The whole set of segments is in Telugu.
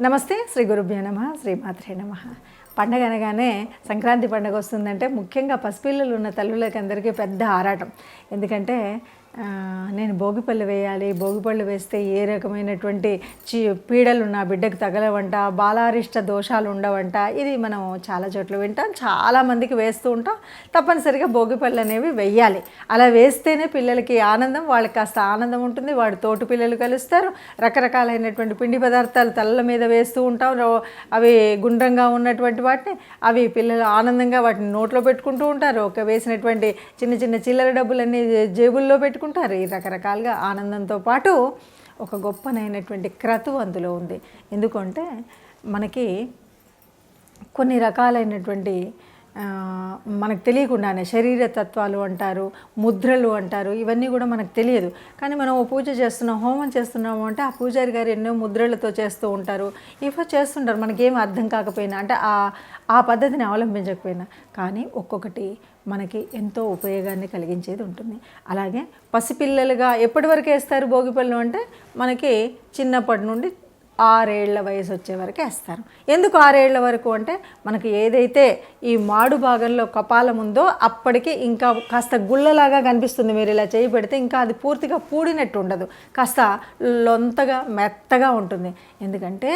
నమస్తే శ్రీ గురుభ్యో నమ శ్రీమాత్రే నమ. పండగ అనగానే సంక్రాంతి పండగ వస్తుందంటే ముఖ్యంగా పసిపిల్లలు ఉన్న తల్లులకి అందరికీ పెద్ద ఆరాటం. ఎందుకంటే నేను భోగిపళ్ళు వేయాలి. భోగిపళ్ళు వేస్తే ఏ రకమైనటువంటి చీ పీడలు నా బిడ్డకు తగలవంట బాలారిష్ట దోషాలు ఉండవంట. ఇది మనం చాలా చోట్ల వింటాం. చాలామందికి వేస్తూ ఉంటాం. తప్పనిసరిగా భోగిపళ్ళు అనేవి వెయ్యాలి అలా వేస్తేనే పిల్లలకి ఆనందం వాళ్ళకి కాస్త ఆనందం ఉంటుంది. వాడు తోటి పిల్లలు కలుస్తారు. రకరకాలైనటువంటి పిండి పదార్థాలు తల్ల మీద వేస్తూ ఉంటాం. రో- అవి గుండ్రంగా ఉన్నటువంటి వాటిని అవి పిల్లలు ఆనందంగా వాటిని నోట్లో పెట్టుకుంటూ ఉంటారు. ఒక వేసినటువంటి చిన్న చిన్న చిల్లర డబ్బులన్నీ జేబుల్లో పెట్టుకుంటారు ఈ రకరకాలుగా ఆనందంతో పాటు ఒక గొప్పనైనటువంటి క్రతువు అందులో ఉంది. ఎందుకంటే మనకి కొన్ని రకాలైనటువంటి మనకు తెలియకుండానే శరీర తత్వాలు అంటారు ముద్రలు అంటారు ఇవన్నీ కూడా మనకు తెలియదు. కానీ మనం ఓ పూజ చేస్తున్నాం హోమం చేస్తున్నాము అంటే ఆ పూజారి గారు ఎన్నో ముద్రలతో చేస్తూ ఉంటారు. ఇవో చేస్తుంటారు మనకేం అర్థం కాకపోయినా అంటే ఆ ఆ పద్ధతిని అవలంబించకపోయినా. కానీ ఒక్కొక్కటి మనకి ఎంతో ఉపయోగాన్ని కలిగించేది ఉంటుంది. అలాగే పసిపిల్లలుగా ఎప్పటి వరకు వేస్తారు భోగిపళ్ళు అంటే మనకి చిన్నప్పటి నుండి ఆరేళ్ళ వయసు వచ్చే వరకు వేస్తారు. ఎందుకు ఆరేళ్ళ వరకు అంటే మనకి ఏదైతే ఈ మాడు భాగంలో కపాలం ఉందో అప్పటికి ఇంకా కాస్త గుళ్ళలాగా కనిపిస్తుంది మీరు ఇలా చేయి పెడితే ఇంకా అది పూర్తిగా పూడినట్టు ఉండదు. కాస్త లొంతగా మెత్తగా ఉంటుంది. ఎందుకంటే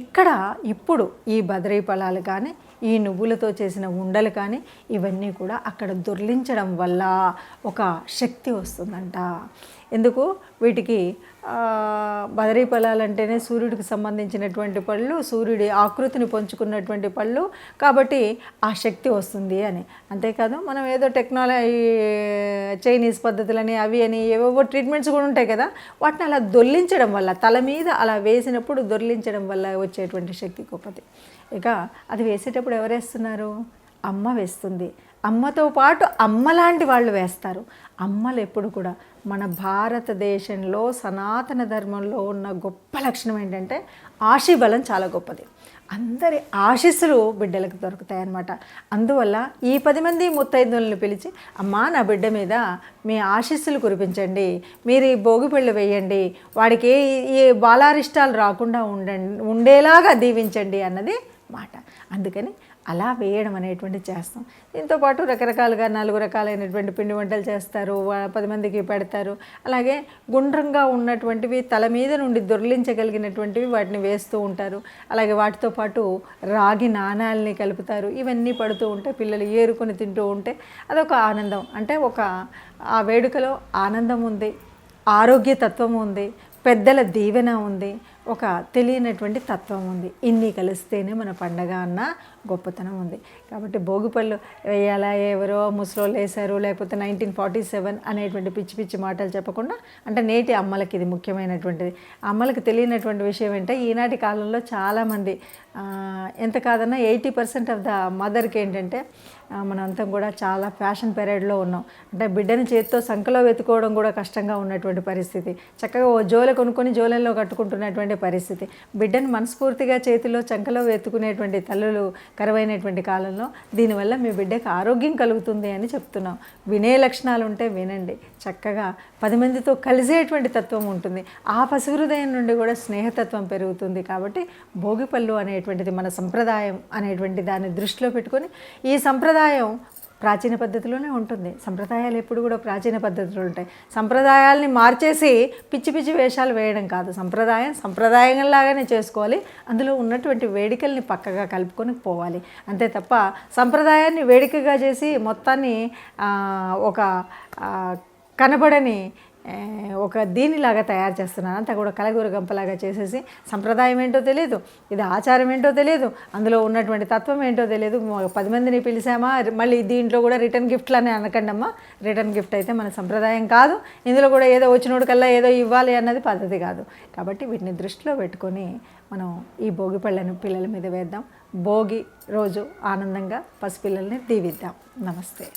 ఇక్కడ ఇప్పుడు ఈ బద్రీ ఫలాలు కానీ ఈ నువ్వులతో చేసిన ఉండలు కానీ ఇవన్నీ కూడా అక్కడ దొర్లించడం వల్ల ఒక శక్తి వస్తుందంట. ఎందుకు? వీటికి బదరీ ఫలాలు అంటేనే సూర్యుడికి సంబంధించినటువంటి పళ్ళు సూర్యుడి ఆకృతిని పంచుకున్నటువంటి పళ్ళు కాబట్టి ఆ శక్తి వస్తుంది అని. అంతేకాదు మనం ఏదో టెక్నాలజీ చైనీస్ పద్ధతులని అవి అని ఏవేవో ట్రీట్మెంట్స్ కూడా ఉంటాయి కదా వాటిని అలా దొర్లించడం వల్ల తల మీద అలా వేసినప్పుడు దొర్లించడం వల్ల వచ్చేటువంటి శక్తి గొప్పది. ఇక అది వేసేటప్పుడు ఎవరు వేస్తున్నారు అమ్మ వేస్తుంది. అమ్మతో పాటు అమ్మలాంటి వాళ్ళు వేస్తారు. అమ్మలు ఎప్పుడు కూడా మన భారతదేశంలో సనాతన ధర్మంలో ఉన్న గొప్ప లక్షణం ఏంటంటే ఆశీబలం చాలా గొప్పది. అందరి ఆశీస్సులు బిడ్డలకు దొరుకుతాయి అన్నమాట అందువల్ల ఈ పది మంది ముత్తైదులను పిలిచి అమ్మా నా బిడ్డ మీద మీ ఆశీస్సులు కురిపించండి. మీరు ఈ భోగిపళ్ళు వేయండి. వాడికి ఏ బాలారిష్టాలు రాకుండా ఉండండి ఉండేలాగా దీవించండి అన్నది మాట అందుకని అలా వేయడం అనేటువంటిది చేస్తాం. దీంతో పాటు రకరకాలుగా నాలుగు రకాలైనటువంటి పిండి వంటలు చేస్తారు వా- పది మందికి పెడతారు. అలాగే గుండ్రంగా ఉన్నటువంటివి తల మీద నుండి దొర్లించగలిగినటువంటివి వాటిని వేస్తూ ఉంటారు. అలాగే వాటితో పాటు రాగి నాణాలని కలుపుతారు. ఇవన్నీ పడుతూ ఉంటే పిల్లలు ఏరుకొని తింటూ ఉంటే అదొక ఆనందం. అంటే ఒక ఆ వేడుకలో ఆనందం ఉంది ఆరోగ్య తత్వం ఉంది పెద్దల దీవెన ఉంది ఒక తెలియనటువంటి తత్వం ఉంది. ఇన్ని కలిస్తేనే మన పండగ అన్న గొప్పతనం ఉంది. కాబట్టి భోగిపళ్ళు వేయాలా ఎవరో ముసలోళ్ళు వేశారు లేకపోతే నైన్టీన్ ఫార్టీ సెవెన్ అనేటువంటి పిచ్చి పిచ్చి మాటలు చెప్పకుండా అంటే నేటి అమ్మలకి ఇది ముఖ్యమైనటువంటిది. అమ్మలకు తెలియనటువంటి విషయం ఏంటంటే ఈనాటి కాలంలో చాలామంది ఎంత కాదన్నా ఎయిటీ పర్సెంట్ ఆఫ్ ద మదర్కి ఏంటంటే ఆ, మనంతా కూడా చాలా ఫ్యాషన్ పీరియడ్లో ఉన్నాం. అంటే బిడ్డని చేతితో సంఖలో వెతుకోవడం కూడా కష్టంగా ఉన్నటువంటి పరిస్థితి. చక్కగా ఓ జోలె కొనుక్కొని జోలెల్లో కట్టుకుంటున్నటువంటి పరిస్థితి. బిడ్డను మనస్ఫూర్తిగా చేతిలో చంకలో వెతుకునేటువంటి తల్లులు కరువైనటువంటి కాలంలో దీనివల్ల మీ బిడ్డకు ఆరోగ్యం కలుగుతుంది అని చెప్తున్నాం. వినే లక్షణాలు ఉంటే వినండి. చక్కగా పది మందితో కలిసేటువంటి తత్వం ఉంటుంది. ఆ పశుహృదయం నుండి కూడా స్నేహతత్వం పెరుగుతుంది కాబట్టి భోగిపళ్ళు అనేటువంటిది మన సంప్రదాయం అనేటువంటి దాన్ని దృష్టిలో పెట్టుకొని ఈ సంప్రదాయం ప్రాచీన పద్ధతిలోనే ఉంటుంది. సంప్రదాయాలు ఎప్పుడు కూడా ప్రాచీన పద్ధతులు ఉంటాయి. సంప్రదాయాల్ని మార్చేసి పిచ్చి పిచ్చి వేషాలు వేయడం కాదు. సంప్రదాయం సంప్రదాయంలాగానే చేసుకోవాలి. అందులో ఉన్నటువంటి వేడికల్ని పక్కగా కలుపుకొని పోవాలి. అంతే తప్ప సంప్రదాయాన్ని వేడికగా చేసి మొత్తాన్ని ఒక కనబడని ఒక దీనిలాగా తయారు చేస్తున్నాను. అంతా కూడా కలగూర గంపలాగా చేసేసి సంప్రదాయం ఏంటో తెలియదు ఇది ఆచారం ఏంటో తెలియదు అందులో ఉన్నటువంటి తత్వం ఏంటో తెలియదు పది మందిని పిలిచామా మళ్ళీ దీంట్లో కూడా రిటర్న్ గిఫ్ట్లు అని అనకండమ్మా. రిటర్న్ గిఫ్ట్ అయితే మన సంప్రదాయం కాదు. ఇందులో కూడా ఏదో వచ్చినోడికల్లా ఏదో ఇవ్వాలి అన్నది పద్ధతి కాదు. కాబట్టి వీటిని దృష్టిలో పెట్టుకొని మనం ఈ భోగి పళ్ళను పిల్లల మీద వేద్దాం. భోగి రోజు ఆనందంగా పసిపిల్లల్ని దీవిద్దాం. నమస్తే.